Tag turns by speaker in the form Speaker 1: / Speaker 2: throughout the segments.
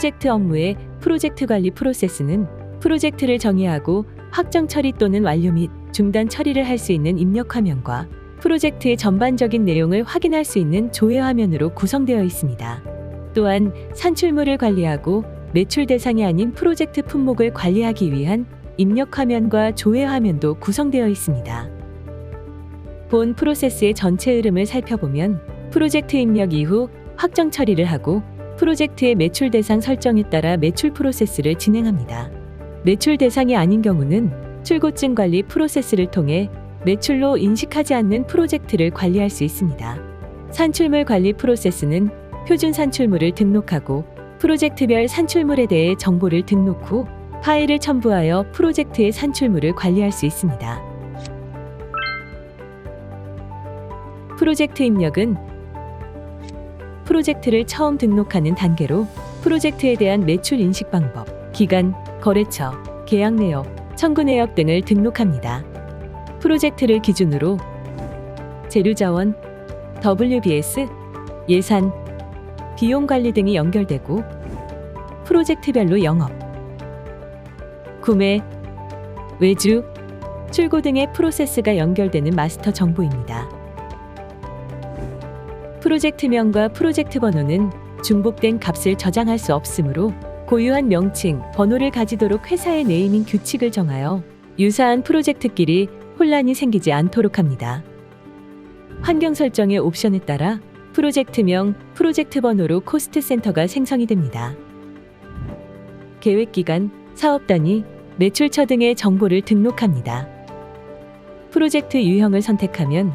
Speaker 1: 프로젝트 업무의 프로젝트 관리 프로세스는 프로젝트를 정의하고 확정 처리 또는 완료 및 중단 처리를 할 수 있는 입력 화면과 프로젝트의 전반적인 내용을 확인할 수 있는 조회 화면으로 구성되어 있습니다. 또한 산출물을 관리하고 매출 대상이 아닌 프로젝트 품목을 관리하기 위한 입력 화면과 조회 화면도 구성되어 있습니다. 본 프로세스의 전체 흐름을 살펴보면 프로젝트 입력 이후 확정 처리를 하고 프로젝트의 매출 대상 설정에 따라 매출 프로세스를 진행합니다. 매출 대상이 아닌 경우는 출고증 관리 프로세스를 통해 매출로 인식하지 않는 프로젝트를 관리할 수 있습니다. 산출물 관리 프로세스는 표준 산출물을 등록하고 프로젝트별 산출물에 대해 정보를 등록 후 파일을 첨부하여 프로젝트의 산출물을 관리할 수 있습니다. 프로젝트 입력은 프로젝트를 처음 등록하는 단계로 프로젝트에 대한 매출 인식 방법, 기간, 거래처, 계약 내역, 청구 내역 등을 등록합니다. 프로젝트를 기준으로 재료 자원, WBS, 예산, 비용 관리 등이 연결되고 프로젝트별로 영업, 구매, 외주, 출고 등의 프로세스가 연결되는 마스터 정보입니다. 프로젝트명과 프로젝트 번호는 중복된 값을 저장할 수 없으므로 고유한 명칭, 번호를 가지도록 회사의 네이밍 규칙을 정하여 유사한 프로젝트끼리 혼란이 생기지 않도록 합니다. 환경 설정의 옵션에 따라 프로젝트명, 프로젝트 번호로 코스트 센터가 생성이 됩니다. 계획 기간, 사업 단위, 매출처 등의 정보를 등록합니다. 프로젝트 유형을 선택하면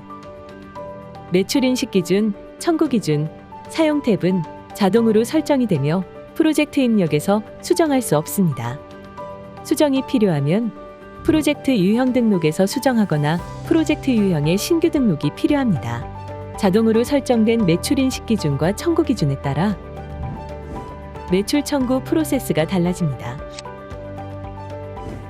Speaker 1: 매출 인식 기준, 청구 기준, 사용 탭은 자동으로 설정이 되며 프로젝트 입력에서 수정할 수 없습니다. 수정이 필요하면 프로젝트 유형 등록에서 수정하거나 프로젝트 유형의 신규 등록이 필요합니다. 자동으로 설정된 매출 인식 기준과 청구 기준에 따라 매출 청구 프로세스가 달라집니다.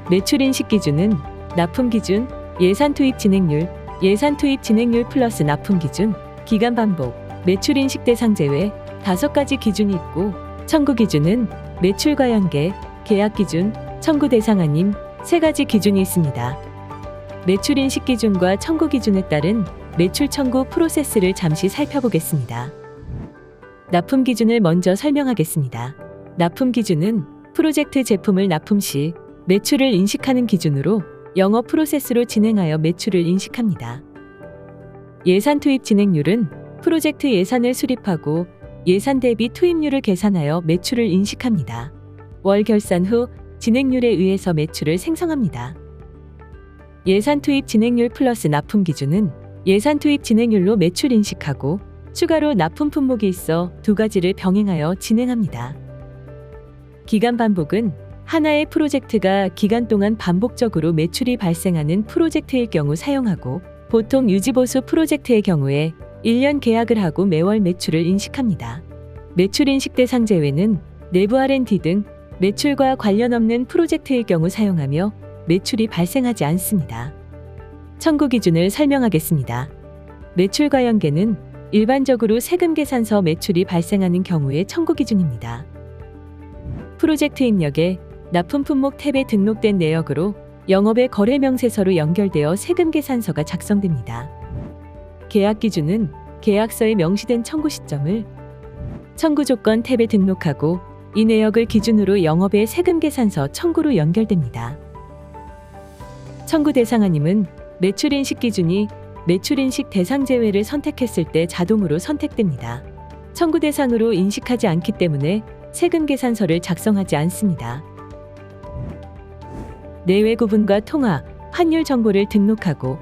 Speaker 1: 매출 인식 기준은 납품 기준, 예산 투입 진행률, 예산 투입 진행률 플러스 납품 기준, 기간 반복, 매출 인식 대상 제외 다섯 가지 기준이 있고 청구 기준은 매출과 연계, 계약 기준, 청구 대상 아님 세 가지 기준이 있습니다. 매출 인식 기준과 청구 기준에 따른 매출 청구 프로세스를 잠시 살펴보겠습니다. 납품 기준을 먼저 설명하겠습니다. 납품 기준은 프로젝트 제품을 납품 시 매출을 인식하는 기준으로 영업 프로세스로 진행하여 매출을 인식합니다. 예산 투입 진행률은 프로젝트 예산을 수립하고 예산 대비 투입률을 계산하여 매출을 인식합니다. 월 결산 후 진행률에 의해서 매출을 생성합니다. 예산 투입 진행률 플러스 납품 기준은 예산 투입 진행률로 매출 인식하고 추가로 납품 품목이 있어 두 가지를 병행하여 진행합니다. 기간 반복은 하나의 프로젝트가 기간 동안 반복적으로 매출이 발생하는 프로젝트일 경우 사용하고 보통 유지보수 프로젝트의 경우에 1년 계약을 하고 매월 매출을 인식합니다. 매출 인식 대상 제외는 내부 R&D 등 매출과 관련 없는 프로젝트의 경우 사용하며 매출이 발생하지 않습니다. 청구 기준을 설명하겠습니다. 매출 과 연계는 일반적으로 세금 계산서 매출이 발생하는 경우의 청구 기준입니다. 프로젝트 입력에 납품 품목 탭에 등록된 내역으로 영업의 거래 명세서로 연결되어 세금 계산서가 작성됩니다. 계약 기준은 계약서에 명시된 청구 시점을 청구 조건 탭에 등록하고 이 내역을 기준으로 영업의 세금 계산서 청구로 연결됩니다. 청구 대상 아님은 매출 인식 기준이 매출 인식 대상 제외를 선택했을 때 자동으로 선택됩니다. 청구 대상으로 인식하지 않기 때문에 세금 계산서를 작성하지 않습니다. 내외 구분과 통화, 환율 정보를 등록하고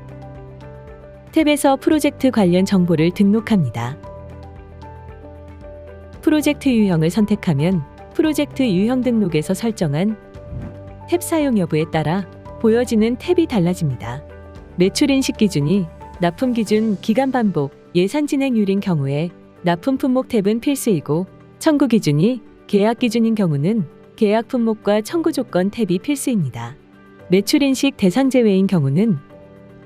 Speaker 1: 탭에서 프로젝트 관련 정보를 등록합니다. 프로젝트 유형을 선택하면 프로젝트 유형 등록에서 설정한 탭 사용 여부에 따라 보여지는 탭이 달라집니다. 매출 인식 기준이 납품 기준 기간 반복 예산 진행률인 경우에 납품 품목 탭은 필수이고 청구 기준이 계약 기준인 경우는 계약 품목과 청구 조건 탭이 필수입니다. 매출 인식 대상 제외인 경우는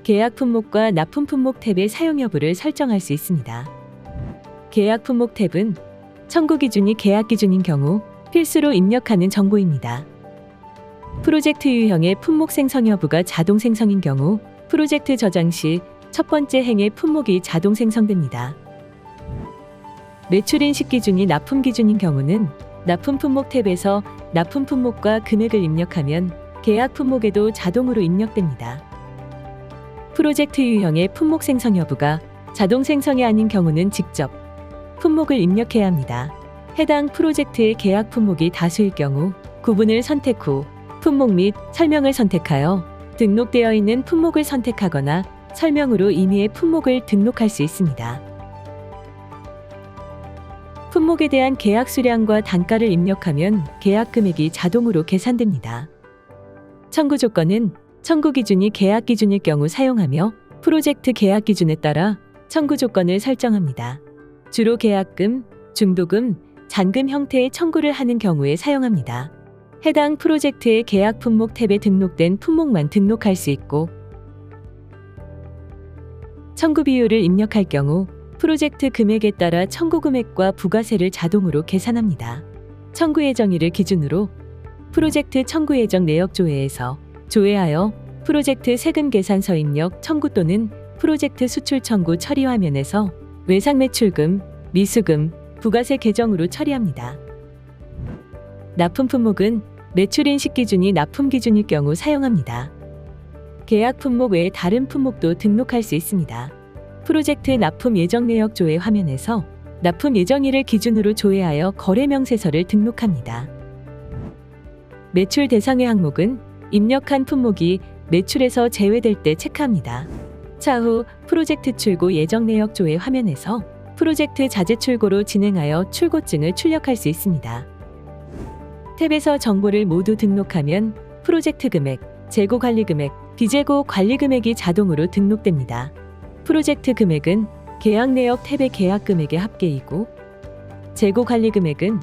Speaker 1: 계약 품목과 납품 품목 탭의 사용 여부를 설정할 수 있습니다. 계약 품목 탭은 청구 기준이 계약 기준인 경우 필수로 입력하는 정보입니다. 프로젝트 유형의 품목 생성 여부가 자동 생성인 경우 프로젝트 저장 시 첫 번째 행의 품목이 자동 생성됩니다. 매출 인식 기준이 납품 기준인 경우는 납품 품목 탭에서 납품 품목과 금액을 입력하면 계약 품목에도 자동으로 입력됩니다. 프로젝트 유형의 품목 생성 여부가 자동 생성이 아닌 경우는 직접 품목을 입력해야 합니다. 해당 프로젝트의 계약 품목이 다수일 경우 구분을 선택 후 품목 및 설명을 선택하여 등록되어 있는 품목을 선택하거나 설명으로 임의의 품목을 등록할 수 있습니다. 품목에 대한 계약 수량과 단가를 입력하면 계약 금액이 자동으로 계산됩니다. 청구 조건은 청구 기준이 계약 기준일 경우 사용하며 프로젝트 계약 기준에 따라 청구 조건을 설정합니다. 주로 계약금, 중도금, 잔금 형태의 청구를 하는 경우에 사용합니다. 해당 프로젝트의 계약 품목 탭에 등록된 품목만 등록할 수 있고 청구 비율을 입력할 경우 프로젝트 금액에 따라 청구 금액과 부가세를 자동으로 계산합니다. 청구 예정일을 기준으로 프로젝트 청구 예정 내역 조회에서 조회하여 프로젝트 세금 계산서 입력 청구 또는 프로젝트 수출 청구 처리 화면에서 외상 매출금, 미수금, 부가세 계정으로 처리합니다. 납품 품목은 매출 인식 기준이 납품 기준일 경우 사용합니다. 계약 품목 외에 다른 품목도 등록할 수 있습니다. 프로젝트 납품 예정 내역 조회 화면에서 납품 예정일을 기준으로 조회하여 거래 명세서를 등록합니다. 매출 대상의 항목은 입력한 품목이 매출에서 제외될 때 체크합니다. 차후 프로젝트 출고 예정 내역 조회 화면에서 프로젝트 자재 출고로 진행하여 출고증을 출력할 수 있습니다. 탭에서 정보를 모두 등록하면 프로젝트 금액, 재고 관리 금액, 비재고 관리 금액이 자동으로 등록됩니다. 프로젝트 금액은 계약 내역 탭의 계약 금액의 합계이고 재고 관리 금액은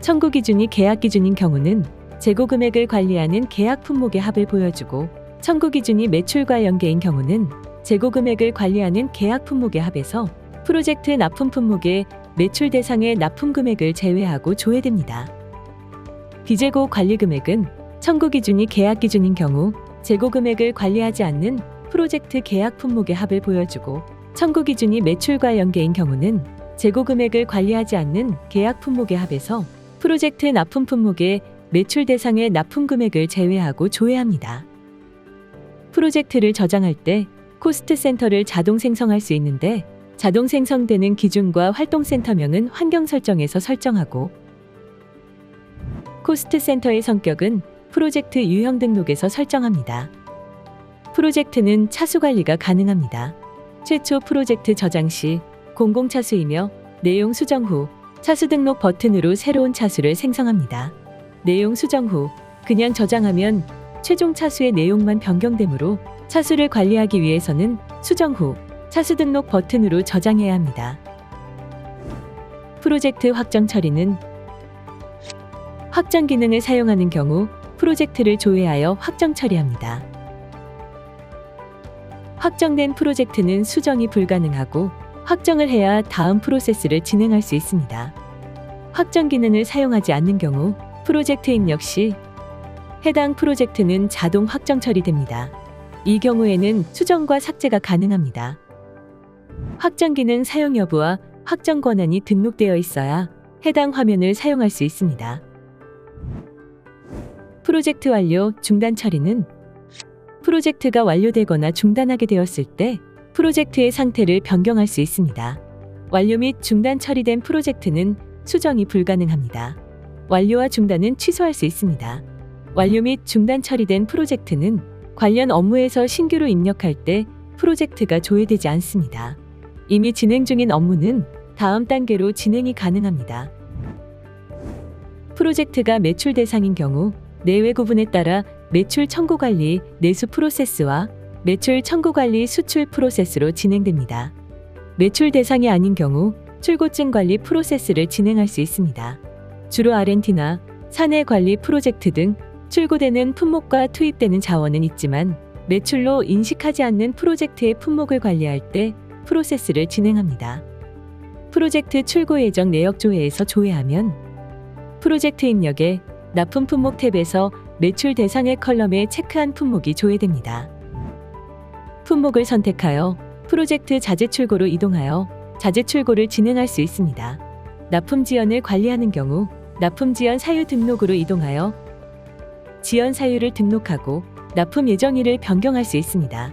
Speaker 1: 청구 기준이 계약 기준인 경우는 재고 금액을 관리하는 계약 품목의 합을 보여주고 청구 기준이 매출과 연계인 경우는 재고 금액을 관리하는 계약 품목의 합에서 프로젝트 납품 품목의 매출 대상의 납품 금액을 제외하고 조회됩니다. 비재고 관리 금액은 청구 기준이 계약 기준인 경우 재고 금액을 관리하지 않는 프로젝트 계약 품목의 합을 보여주고 청구 기준이 매출과 연계인 경우는 재고 금액을 관리하지 않는 계약 품목의 합에서 프로젝트 납품 품목의 매출 대상의 납품 금액을 제외하고 조회합니다. 프로젝트를 저장할 때 코스트 센터를 자동 생성할 수 있는데 자동 생성되는 기준과 활동 센터명은 환경 설정에서 설정하고 코스트 센터의 성격은 프로젝트 유형 등록에서 설정합니다. 프로젝트는 차수 관리가 가능합니다. 최초 프로젝트 저장 시 공공차수이며 내용 수정 후 차수 등록 버튼으로 새로운 차수를 생성합니다. 내용 수정 후 그냥 저장하면 최종 차수의 내용만 변경되므로 차수를 관리하기 위해서는 수정 후 차수 등록 버튼으로 저장해야 합니다. 프로젝트 확정 처리는 확정 기능을 사용하는 경우 프로젝트를 조회하여 확정 처리합니다. 확정된 프로젝트는 수정이 불가능하고 확정을 해야 다음 프로세스를 진행할 수 있습니다. 확정 기능을 사용하지 않는 경우 프로젝트 입력 시 해당 프로젝트는 자동 확정 처리됩니다. 이 경우에는 수정과 삭제가 가능합니다. 확정 기능 사용 여부와 확정 권한이 등록되어 있어야 해당 화면을 사용할 수 있습니다. 프로젝트 완료 중단 처리는 프로젝트가 완료되거나 중단하게 되었을 때 프로젝트의 상태를 변경할 수 있습니다. 완료 및 중단 처리된 프로젝트는 수정이 불가능합니다. 완료와 중단은 취소할 수 있습니다. 완료 및 중단 처리된 프로젝트는 관련 업무에서 신규로 입력할 때 프로젝트가 조회되지 않습니다. 이미 진행 중인 업무는 다음 단계로 진행이 가능합니다. 프로젝트가 매출 대상인 경우 내외 구분에 따라 매출 청구 관리 내수 프로세스와 매출 청구 관리 수출 프로세스로 진행됩니다. 매출 대상이 아닌 경우 출고증 관리 프로세스를 진행할 수 있습니다. 주로 아르헨티나, 사내 관리 프로젝트 등 출고되는 품목과 투입되는 자원은 있지만 매출로 인식하지 않는 프로젝트의 품목을 관리할 때 프로세스를 진행합니다. 프로젝트 출고 예정 내역 조회에서 조회하면 프로젝트 입력에 납품 품목 탭에서 매출 대상의 컬럼에 체크한 품목이 조회됩니다. 품목을 선택하여 프로젝트 자재 출고로 이동하여 자재 출고를 진행할 수 있습니다. 납품 지연을 관리하는 경우 납품 지연 사유 등록으로 이동하여 지연 사유를 등록하고 납품 예정일을 변경할 수 있습니다.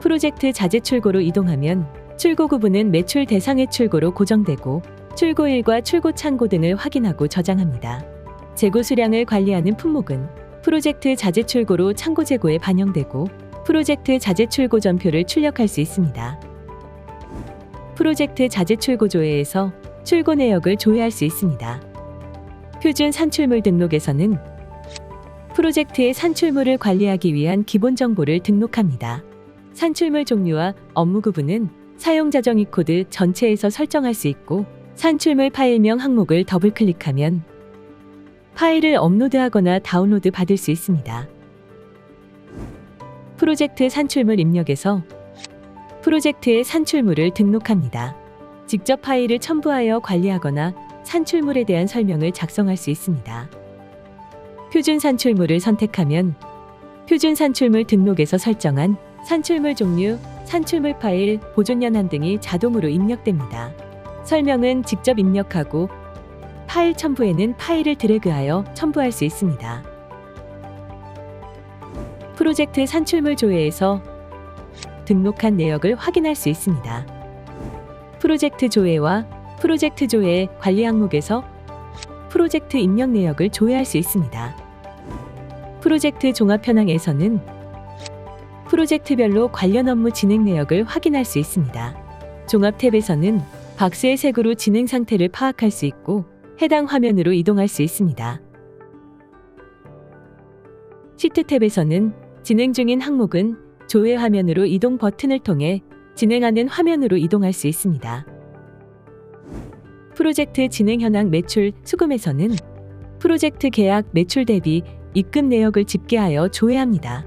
Speaker 1: 프로젝트 자재 출고로 이동하면 출고 구분은 매출 대상의 출고로 고정되고 출고일과 출고 창고 등을 확인하고 저장합니다. 재고 수량을 관리하는 품목은 프로젝트 자재 출고로 창고 재고에 반영되고 프로젝트 자재 출고 전표를 출력할 수 있습니다. 프로젝트 자재 출고 조회에서 출고 내역을 조회할 수 있습니다. 표준 산출물 등록에서는 프로젝트의 산출물을 관리하기 위한 기본 정보를 등록합니다. 산출물 종류와 업무 구분은 사용자 정의 코드 전체에서 설정할 수 있고 산출물 파일명 항목을 더블 클릭하면 파일을 업로드하거나 다운로드 받을 수 있습니다. 프로젝트 산출물 입력에서 프로젝트의 산출물을 등록합니다. 직접 파일을 첨부하여 관리하거나 산출물에 대한 설명을 작성할 수 있습니다. 표준 산출물을 선택하면 표준 산출물 등록에서 설정한 산출물 종류, 산출물 파일, 보존 연한 등이 자동으로 입력됩니다. 설명은 직접 입력하고 파일 첨부에는 파일을 드래그하여 첨부할 수 있습니다. 프로젝트 산출물 조회에서 등록한 내역을 확인할 수 있습니다. 프로젝트 조회와 프로젝트 조회 관리 항목에서 프로젝트 입력 내역을 조회할 수 있습니다. 프로젝트 종합 현황에서는 프로젝트별로 관련 업무 진행 내역을 확인할 수 있습니다. 종합 탭에서는 박스의 색으로 진행 상태를 파악할 수 있고 해당 화면으로 이동할 수 있습니다. 시트 탭에서는 진행 중인 항목은 조회 화면으로 이동 버튼을 통해 진행하는 화면으로 이동할 수 있습니다. 프로젝트 진행 현황 매출 수금에서는 프로젝트 계약 매출 대비 입금 내역을 집계하여 조회합니다.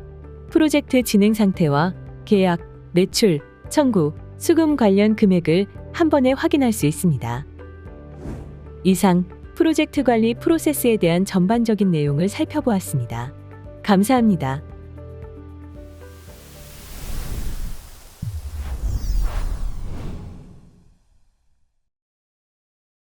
Speaker 1: 프로젝트 진행 상태와 계약, 매출, 청구, 수금 관련 금액을 한 번에 확인할 수 있습니다. 이상 프로젝트 관리 프로세스에 대한 전반적인 내용을 살펴보았습니다. 감사합니다.